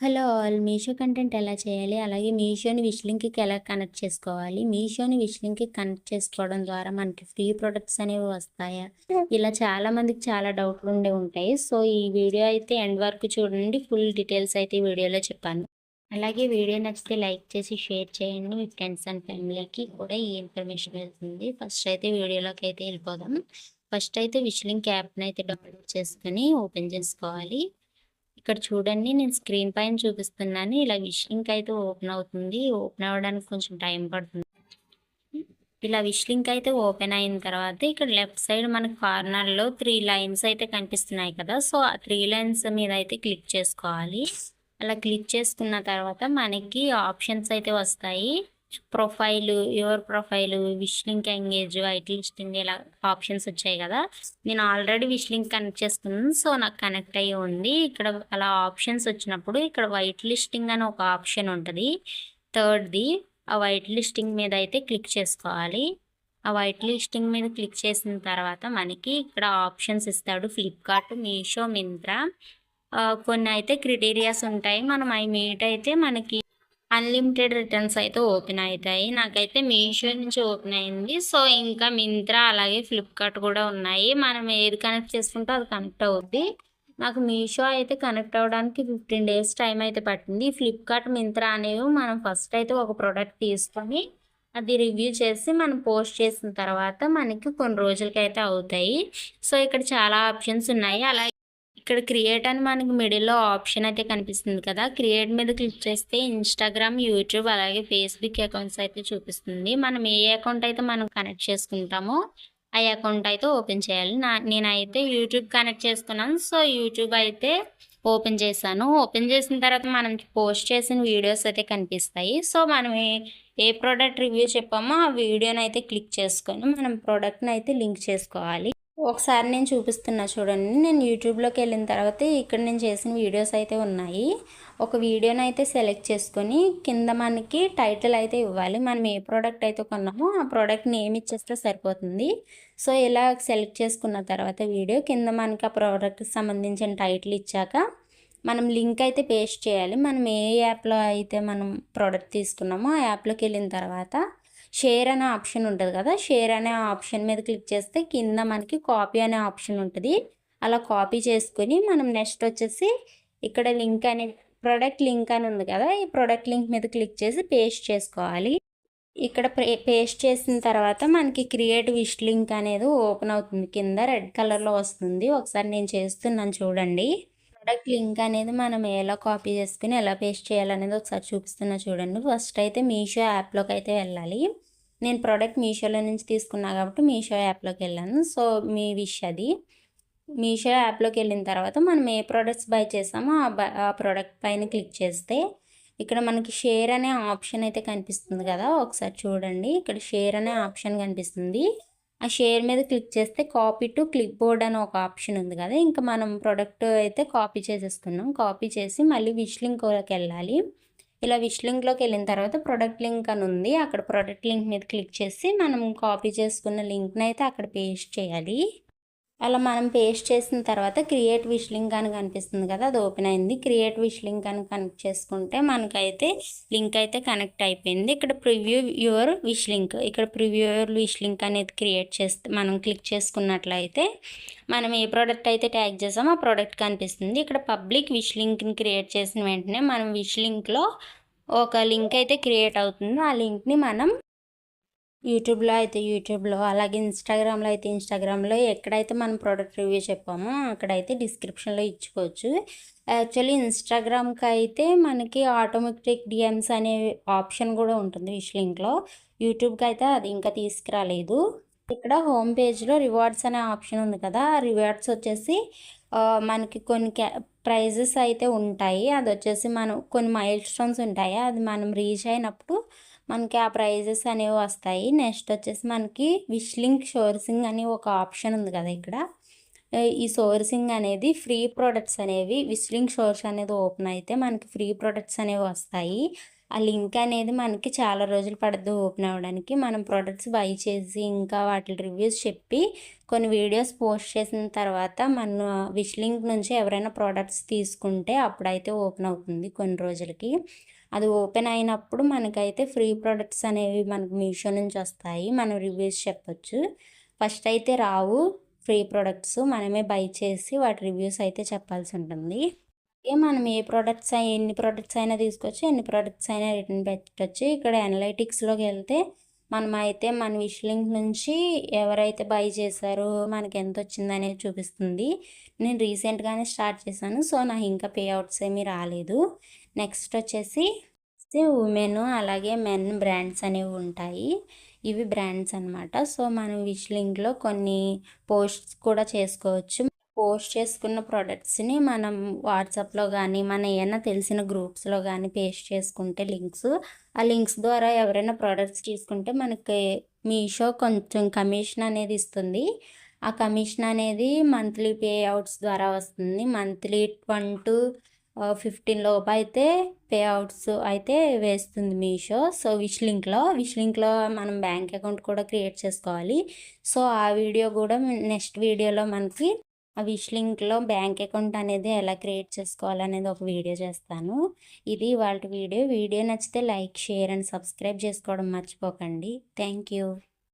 Hello all Meesho content ఎలా చేయాలి? అలాగే మీషోని విష్ లింక్‌కి ఎలా కనెక్ట్ చేసుకోవాలి? మీషోని విష్ లింక్‌కి కనెక్ట్ చేసుకోవడం ద్వారా మనకి ఫ్రీ ప్రొడక్ట్స్ అనేవి వస్తాయా? ఇలా చాలా మందికి చాలా డౌట్లు ఉండే ఉంటాయి. సో, ఈ వీడియో అయితే ఎండ్ వరకు చూడండి. ఫుల్ డీటెయిల్స్ అయితే ఈ వీడియోలో చెప్పాను. అలాగే వీడియో నచ్చితే లైక్ చేసి షేర్ చేయండి. మీ ఫ్రెండ్స్ అండ్ ఫ్యామిలీకి కూడా ఈ ఇన్ఫర్మేషన్ వెళ్తుంది. ఫస్ట్ అయితే వీడియోలోకి అయితే వెళ్ళిపోదాం. ఫస్ట్ అయితే విష్ లింక్ యాప్‌ని అయితే డౌన్లోడ్ చేసుకొని ఓపెన్ చేసుకోవాలి. ఇక్కడ చూడండి నేను స్క్రీన్ పైన చూపిస్తున్నాను. ఇలా విష్ లింక్ అయితే ఓపెన్ అవుతుంది. ఓపెన్ అవ్వడానికి కొంచెం టైం పడుతుంది. ఇలా విష్ లింక్ అయితే ఓపెన్ అయిన తర్వాత ఇక్కడ లెఫ్ట్ సైడ్ మనకు కార్నర్‌లో త్రీ లైన్స్ అయితే కనిపిస్తున్నాయి కదా! సో, ఆ త్రీ లైన్స్ మీద అయితే క్లిక్ చేసుకోవాలి. అలా క్లిక్ చేసుకున్న తర్వాత మనకి ఆప్షన్స్ అయితే వస్తాయి. Profile, your profile, wish link engage, white listing ఇలా ఆప్షన్స్ వచ్చాయి కదా! నేను ఆల్రెడీ విష్ లింక్ కనెక్ట్ చేసుకున్నాను. సో, నాకు కనెక్ట్ అయ్యి ఉంది. ఇక్కడ అలా ఆప్షన్స్ వచ్చినప్పుడు ఇక్కడ వైట్ లిస్టింగ్ అని ఒక ఆప్షన్ ఉంటుంది థర్డ్‌ది ఆ వైట్ లిస్టింగ్ మీద అయితే క్లిక్ చేసుకోవాలి. ఆ వైట్ లిస్టింగ్ మీద క్లిక్ చేసిన తర్వాత మనకి ఇక్కడ ఆప్షన్స్ ఇస్తాడు. ఫ్లిప్‌కార్ట్, మీషో, మింత్రా కొన్ని అయితే క్రిటీరియాస్ ఉంటాయి. మనం అవి మీట్ అయితే మనకి అన్‌లిమిటెడ్ రిటర్న్స్ అయితే ఓపెన్ అవుతాయి నాకైతే మీషో నుంచి ఓపెన్ అయింది. సో, ఇంకా మింత్రా అలాగే ఫ్లిప్‌కార్ట్ కూడా ఉన్నాయి. మనం ఏది కనెక్ట్ చేసుకుంటే అది కనెక్ట్ అవుద్ది. నాకు మీషో అయితే కనెక్ట్ అవ్వడానికి 15 డేస్ టైం అయితే పట్టింది. ఫ్లిప్‌కార్ట్, మింత్రా అనేవి మనం ఫస్ట్ అయితే ఒక ప్రోడక్ట్ తీసుకొని అది రివ్యూ చేసి మనం పోస్ట్ చేసిన తర్వాత మనకి కొన్ని రోజులకైతే అవుతాయి. సో, ఇక్కడ చాలా ఆప్షన్స్ ఉన్నాయి. అలాగే ఇక్కడ క్రియేట్ అని మనకి మిడిల్‌లో ఆప్షన్ అయితే కనిపిస్తుంది కదా! క్రియేట్ మీద క్లిక్ చేస్తే ఇన్‌స్టాగ్రామ్, యూట్యూబ్ అలాగే ఫేస్‌బుక్ అకౌంట్స్ అయితే చూపిస్తుంది. మనం ఏ అకౌంట్ అయితే మనం కనెక్ట్ చేసుకుంటామో ఆ అకౌంట్ అయితే ఓపెన్ చేయాలి. నా నేనైతే యూట్యూబ్ కనెక్ట్ చేసుకున్నాను. సో, యూట్యూబ్ అయితే ఓపెన్ చేశాను. ఓపెన్ చేసిన తర్వాత మనం పోస్ట్ చేసిన వీడియోస్ అయితే కనిపిస్తాయి. సో, మనం ఏ ప్రోడక్ట్ రివ్యూ చెప్పామో ఆ వీడియోని అయితే క్లిక్ చేసుకొని మనం ప్రోడక్ట్ని అయితే లింక్ చేసుకోవాలి. ఒకసారి నేను చూపిస్తున్నా చూడండి. నేను యూట్యూబ్‌లోకి వెళ్ళిన తర్వాత ఇక్కడ నేను చేసిన వీడియోస్ అయితే ఉన్నాయి. ఒక వీడియోని అయితే సెలెక్ట్ చేసుకొని కింద మనకి టైటిల్ అయితే ఇవ్వాలి. మనం ఏ ప్రోడక్ట్ అయితే కొన్నామో ఆ ప్రోడక్ట్ నేమ్ ఇచ్చేస్తే సరిపోతుంది. సో, ఇలా సెలెక్ట్ చేసుకున్న తర్వాత వీడియో కింద మనకి ఆ ప్రోడక్ట్కి సంబంధించిన టైటిల్ ఇచ్చాక మనం లింక్ అయితే పేస్ట్ చేయాలి. మనం ఏ యాప్‌లో అయితే మనం ప్రోడక్ట్ తీసుకున్నామో ఆ యాప్‌లోకి వెళ్ళిన తర్వాత షేర్ అనే ఆప్షన్ ఉంటుంది కదా! షేర్ అనే ఆప్షన్ మీద క్లిక్ చేస్తే కింద మనకి కాపీ అనే ఆప్షన్ ఉంటుంది అలా కాపీ చేసుకుని మనం నెక్స్ట్ వచ్చేసి ఇక్కడ లింక్ అనే ప్రోడక్ట్ లింక్ అని ఉంది కదా! ఈ ప్రోడక్ట్ లింక్ మీద క్లిక్ చేసి పేస్ట్ చేసుకోవాలి. ఇక్కడ పే పేస్ట్ చేసిన తర్వాత మనకి క్రియేట్ విష్ లింక్ అనేది ఓపెన్ అవుతుంది. కింద రెడ్ కలర్‌లో వస్తుంది. ఒకసారి నేను చేస్తున్నాను చూడండి. ప్రోడక్ట్ లింక్ అనేది మనం ఎలా కాపీ చేసుకుని ఎలా పేస్ట్ చేయాలనేది ఒకసారి చూపిస్తున్నా చూడండి. ఫస్ట్ అయితే మీషో యాప్‌లోకి అయితే వెళ్ళాలి. నేను ప్రోడక్ట్ మీషోలో నుంచి తీసుకున్నా కాబట్టి మీషో యాప్‌లోకి వెళ్ళాను. సో, మీ విష్ అది. మీషో యాప్‌లోకి వెళ్ళిన తర్వాత మనం ఏ ప్రోడక్ట్స్ బై చేసామో ఆ ప్రోడక్ట్ ఆ పైన క్లిక్ చేస్తే ఇక్కడ మనకి షేర్ అనే ఆప్షన్ అయితే కనిపిస్తుంది కదా! ఒకసారి చూడండి. ఇక్కడ షేర్ అనే ఆప్షన్ కనిపిస్తుంది. ఆ షేర్ మీద క్లిక్ చేస్తే కాపీ టు క్లిక్ బోర్డ్ అని ఒక ఆప్షన్ ఉంది కదా! ఇంకా మనం ప్రొడక్ట్ అయితే కాపీ చేసేసుకున్నాం. కాపీ చేసి మళ్ళీ విష్ లింక్‌లోకి వెళ్ళాలి. ఇలా విష్ లింక్‌లోకి వెళ్ళిన తర్వాత ప్రొడక్ట్ లింక్ అని ఉంది. అక్కడ ప్రొడక్ట్ లింక్ మీద క్లిక్ చేసి మనం కాపీ చేసుకున్న లింక్‌ని అయితే అక్కడ పేస్ట్ చేయాలి. అలా మనం పేస్ట్ చేసిన తర్వాత క్రియేట్ విష్ లింక్ అని కనిపిస్తుంది కదా! అది ఓపెన్ అయింది. క్రియేట్ విష్ లింక్ అని కనెక్ట్ చేసుకుంటే మనకైతే లింక్ అయితే కనెక్ట్ అయిపోయింది. ఇక్కడ ప్రివ్యూ యువర్ విష్ లింక్ ఇక్కడ ప్రివ్యూ యువర్ విష్ లింక్ అనేది క్రియేట్ చేస్తే మనం క్లిక్ చేసుకున్నట్లయితే మనం ఏ ప్రోడక్ట్ అయితే ట్యాగ్ చేసామో ఆ ప్రోడక్ట్ కనిపిస్తుంది. ఇక్కడ పబ్లిక్ విష్ లింక్‌ని క్రియేట్ చేసిన వెంటనే మనం విష్ లింక్‌లో ఒక లింక్ అయితే క్రియేట్ అవుతుంది. ఆ లింక్‌ని మనం యూట్యూబ్‌లో అయితే యూట్యూబ్‌లో అలాగే ఇన్‌స్టాగ్రామ్‌లో అయితే ఇన్‌స్టాగ్రామ్‌లో ఎక్కడైతే మనం ప్రోడక్ట్ రివ్యూ చెప్పామో అక్కడైతే డిస్క్రిప్షన్‌లో ఇచ్చుకోవచ్చు. యాక్చువల్లీ ఇన్‌స్టాగ్రామ్‌కి అయితే మనకి ఆటోమేటిక్ డీఎమ్స్ అనే ఆప్షన్ కూడా ఉంటుంది విష్ లింక్‌లో. యూట్యూబ్‌కి అయితే అది ఇంకా తీసుకురాలేదు. ఇక్కడ హోమ్ పేజ్‌లో రివార్డ్స్ అనే ఆప్షన్ ఉంది కదా! ఆ రివార్డ్స్ వచ్చేసి మనకి కొన్ని క్యా ప్రైజెస్ అయితే ఉంటాయి. అది వచ్చేసి మనం కొన్ని మైల్ స్టోన్స్ ఉంటాయి. అది మనం రీచ్ అయినప్పుడు మనకి ఆ ప్రైజెస్ అనేవి వస్తాయి. నెక్స్ట్ వచ్చేసి మనకి విష్ షోర్సింగ్ అని ఒక ఆప్షన్ ఉంది కదా! ఇక్కడ. ఈ సోర్సింగ్ అనేది ఫ్రీ ప్రొడక్ట్స్ అనేవి విస్లింగ్ సోర్స్ అనేది ఓపెన్ అయితే మనకి ఫ్రీ ప్రొడక్ట్స్ అనేవి వస్తాయి. ఆ లింక్ అనేది మనకి చాలా రోజులు పడద్దు ఓపెన్ అవ్వడానికి. మనం ప్రోడక్ట్స్ బై చేసి ఇంకా వాటి రివ్యూస్ చెప్పి కొన్ని వీడియోస్ పోస్ట్ చేసిన తర్వాత మన విష్ లింక్ నుంచి ఎవరైనా ప్రోడక్ట్స్ తీసుకుంటే అప్పుడైతే ఓపెన్ అవుతుంది కొన్ని రోజులకి. అది ఓపెన్ అయినప్పుడు మనకైతే ఫ్రీ ప్రోడక్ట్స్ అనేవి మనకు మీషో నుంచి వస్తాయి. మనం రివ్యూస్ చెప్పొచ్చు. ఫస్ట్ అయితే రావు ఫ్రీ ప్రోడక్ట్స్ మనమే బై చేసి వాటి రివ్యూస్ అయితే చెప్పాల్సి ఉంటుంది. మనం ఏ ప్రోడక్ట్స్ ఎన్ని ప్రోడక్ట్స్ అయినా తీసుకోవచ్చు ఎన్ని ప్రోడక్ట్స్ అయినా రిటర్న్ పెట్టచ్చు. ఇక్కడ అనలైటిక్స్లోకి వెళ్తే మనం అయితే మన విష్ లింక్ నుంచి ఎవరైతే బై చేశారో మనకి ఎంత వచ్చింది అనేది చూపిస్తుంది. నేను రీసెంట్గానే స్టార్ట్ చేశాను సో నాకు ఇంకా పే అవుట్స్ ఏమీ రాలేదు. నెక్స్ట్ వచ్చేసి ఉమెన్ అలాగే మెన్ బ్రాండ్స్ అనేవి ఉంటాయి. ఇవి బ్రాండ్స్ అనమాట సో మనం విష్ లింక్లో కొన్ని పోస్ట్స్ కూడా చేసుకోవచ్చు. పోస్ట్ చేసుకున్న ప్రోడక్ట్స్ని మనం వాట్సాప్లో కానీ మన ఏమైనా తెలిసిన గ్రూప్స్లో కానీ పేస్ట్ చేసుకుంటే లింక్స్. ఆ లింక్స్ ద్వారా ఎవరైనా ప్రోడక్ట్స్ తీసుకుంటే మనకి మీషో కొంచెం కమిషన్ అనేది ఇస్తుంది. ఆ కమిషన్ అనేది మంత్లీ పే అవుట్స్ ద్వారా వస్తుంది. మంత్లీ వన్ టు ఫిఫ్టీన్ లోపు అయితే పే అవుట్స్ అయితే వేస్తుంది మీషో. సో విష్ లింక్లో విష్ లింక్లో మనం బ్యాంక్ అకౌంట్ కూడా క్రియేట్ చేసుకోవాలి. సో ఆ వీడియో కూడా నెక్స్ట్ వీడియోలో మనకి ఆ విష్ లింక్లో బ్యాంక్ అకౌంట్ అనేది ఎలా క్రియేట్ చేసుకోవాలనేది ఒక వీడియో చేస్తాను. ఇది వాళ్ళ వీడియో. వీడియో నచ్చితే లైక్ షేర్ అండ్ సబ్స్క్రైబ్ చేసుకోవడం మర్చిపోకండి. Thank you